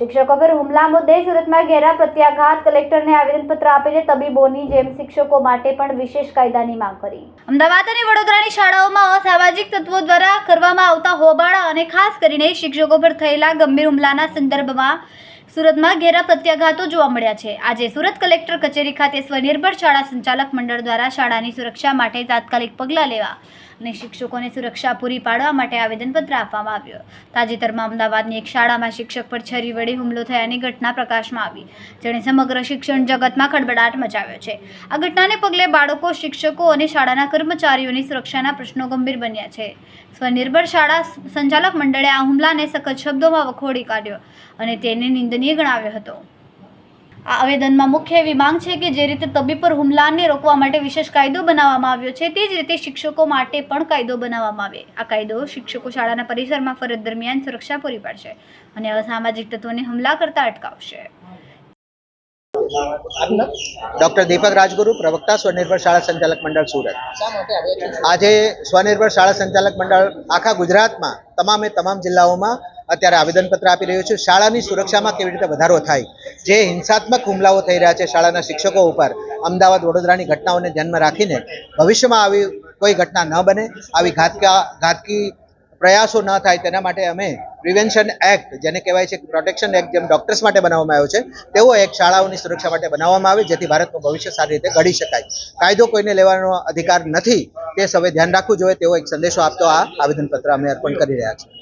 શિક્ષકો પર હુમલા મુદ્દે સુરતમાં ઘેરા પ્રત્યાઘાત કલેક્ટરને આવેદનપત્ર આપીને તબીબોની જેમ શિક્ષકો માટે પણ વિશેષ કાયદાની માંગ કરી. અમદાવાદ અને વડોદરાની શાળાઓમાં અસામાજિક તત્વો દ્વારા કરવામાં આવતા હોબાળા અને ખાસ કરીને શિક્ષકો પર થયેલા ગંભીર હુમલાના સંદર્ભમાં સુરતમાં ઘેરા પ્રત્યાઘાતો જોવા મળ્યા છે. આજે સુરત કલેક્ટર કચેરી ખાતે સ્વનિર્ભર શાળા સંચાલક મંડળ દ્વારા શાળાની સુરક્ષા માટે તાત્કાલિક પગલાં લેવા અને શિક્ષકોને સુરક્ષા પૂરી પાડવા માટે આવેદનપત્ર આપવામાં આવ્યું. તાજેતરમાં અમદાવાદની એક શાળામાં શિક્ષક પર છરી વડે હુમલો થયાની ઘટના પ્રકાશમાં આવી. જેણે સમગ્ર શિક્ષણ જગતમાં ખળબડાટ મચાવ્યો છે. આ ઘટનાને પગલે બાળકો, શિક્ષકો અને શાળાના કર્મચારીઓની સુરક્ષાના પ્રશ્નો ગંભીર બન્યા છે. સ્વનિર્ભર શાળા સંચાલક મંડળે આ હુમલાને સખત શબ્દોમાં વખોડી કાઢ્યો અને તેને નિંદનીય ગણાવ્યો હતો. આ આવેદનમાં મુખ્ય એવી માંગ છે કે જે રીતે તબીબ પર હુમલાને રોકવા માટે વિશેષ કાયદો બનાવવામાં આવ્યો છે, તે જ રીતે શિક્ષકો માટે પણ કાયદો બનાવવામાં આવે. આ કાયદો શિક્ષકો શાળાના પરિસરમાં ફરજ દરમિયાન સુરક્ષા પૂરી પાડશે અને અસામાજિક તત્વોને હુમલા કરતા અટકાવશે. ડોક્ટર દીપક રાજગુરુ, પ્રવક્તા, સ્વનિર્ભર શાળા સંચાલક મંડળ સુરત. આજે સ્વનિર્ભર શાળા સંચાલક મંડળ આખા ગુજરાતમાં, તમામે તમામ જિલ્લાઓમાં અત્યારે આવેદનપત્ર આપી રહ્યું છે. શાળાની સુરક્ષામાં કેવી રીતે વધારો થાય? જે હિંસાત્મક હુમલાઓ થઈ રહ્યા છે શાળાના શિક્ષકો ઉપર, અમદાવાદ વડોદરાની ઘટનાઓને ધ્યાનમાં રાખીને, ભવિષ્યમાં આવી કોઈ ઘટના ન બને, આવી ઘાતકા, ઘાતકી પ્રયાસો ન થાય તેના માટે અમે પ્રિવેન્શન એક્ટ, જેને કહેવાય છે પ્રોટેક્શન એક્ટ, જેમ ડોક્ટર્સ માટે બનાવવામાં આવ્યો છે, તેવો એક શાળાઓની સુરક્ષા માટે બનાવવામાં આવે, જેથી ભારતનું ભવિષ્ય સારી રીતે ઘડી શકાય. કાયદો કોઈને લેવાનો અધિકાર નથી, તે સૌએ ધ્યાન રાખવું જોઈએ, તેવો એક સંદેશો આપતો આ આવેદનપત્ર અમે અર્પણ કરી રહ્યા છીએ.